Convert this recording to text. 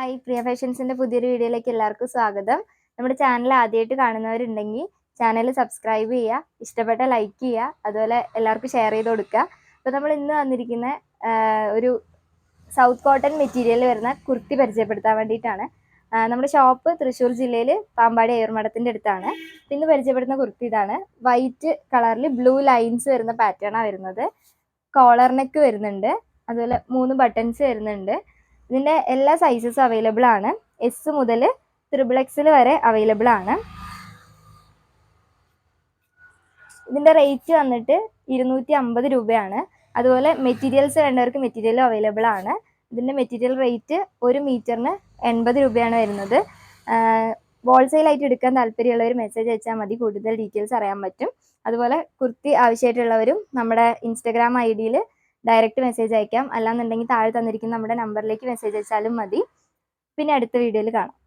Hi പ്രിയ ഫാഷൻസിന്റെ പുതിയൊരു വീഡിയോയിലേക്ക് എല്ലാവർക്കും സ്വാഗതം. നമ്മുടെ ചാനൽ ആദ്യമായിട്ട് കാണുന്നവരുണ്ടെങ്കിൽ ചാനൽ സബ്സ്ക്രൈബ് ചെയ്യുക ഇഷ്ടപ്പെട്ട ലൈക്ക് ചെയ്യുക അതുപോലെ എല്ലാവർക്കും ഷെയർ ചെയ്ത് കൊടുക്കുക. അപ്പോൾ നമ്മൾ ഇന്ന് വന്നിരിക്കുന്ന ഒരു സൗത്ത് കോട്ടൺ മെറ്റീരിയൽ വരുന്ന കുർത്തി പരിചയപ്പെടുത്താൻ വേണ്ടിയിട്ടാണ്. നമ്മുടെ ഷോപ്പ് തൃശ്ശൂർ ജില്ലയിൽ പാമ്പാടി ഏർമഠത്തിന്റെ അടുത്താണ്. ഇന്ന് പരിചയപ്പെടുന്ന കുർത്തി ഇതാണ്. വൈറ്റ് കളറിൽ ബ്ലൂ ലൈൻസ് വരുന്ന പാറ്റേണാണ് വരുന്നത്. കോളർ നെക്ക് വരുന്നുണ്ട്. അതുപോലെ മൂന്ന് ബട്ടൺസ് വരുന്നുണ്ട്. ഇതിന്റെ എല്ലാ സൈസസ് അവൈലബിൾ ആണ്. എസ് മുതൽ ത്രിബിൾ എക്സിൽ വരെ അവൈലബിൾ ആണ്. ഇതിന്റെ റേറ്റ് വന്നിട്ട് ഇരുന്നൂറ്റി അമ്പത് രൂപയാണ്. അതുപോലെ മെറ്റീരിയൽസ് വേണ്ടവർക്ക് മെറ്റീരിയലും അവൈലബിൾ ആണ്. ഇതിന്റെ മെറ്റീരിയൽ റേറ്റ് ഒരു മീറ്ററിന് എൺപത് രൂപയാണ് വരുന്നത്. ഹോൾസെയിലായിട്ട് എടുക്കാൻ താല്പര്യമുള്ളവർ മെസ്സേജ് അയച്ചാൽ മതി. കൂടുതൽ ഡീറ്റെയിൽസ് അറിയാൻ പറ്റും. അതുപോലെ കുർത്തി ആവശ്യമായിട്ടുള്ളവരും നമ്മുടെ ഇൻസ്റ്റഗ്രാം ഐ ഡിയിൽ ഡയറക്റ്റ് മെസ്സേജ് അയക്കാം. അല്ലാന്നുണ്ടെങ്കിൽ താഴെ തന്നിരിക്കുന്ന നമ്മുടെ നമ്പറിലേക്ക് മെസ്സേജ് അയച്ചാലും മതി. പിന്നെ അടുത്ത വീഡിയോയിൽ കാണാം.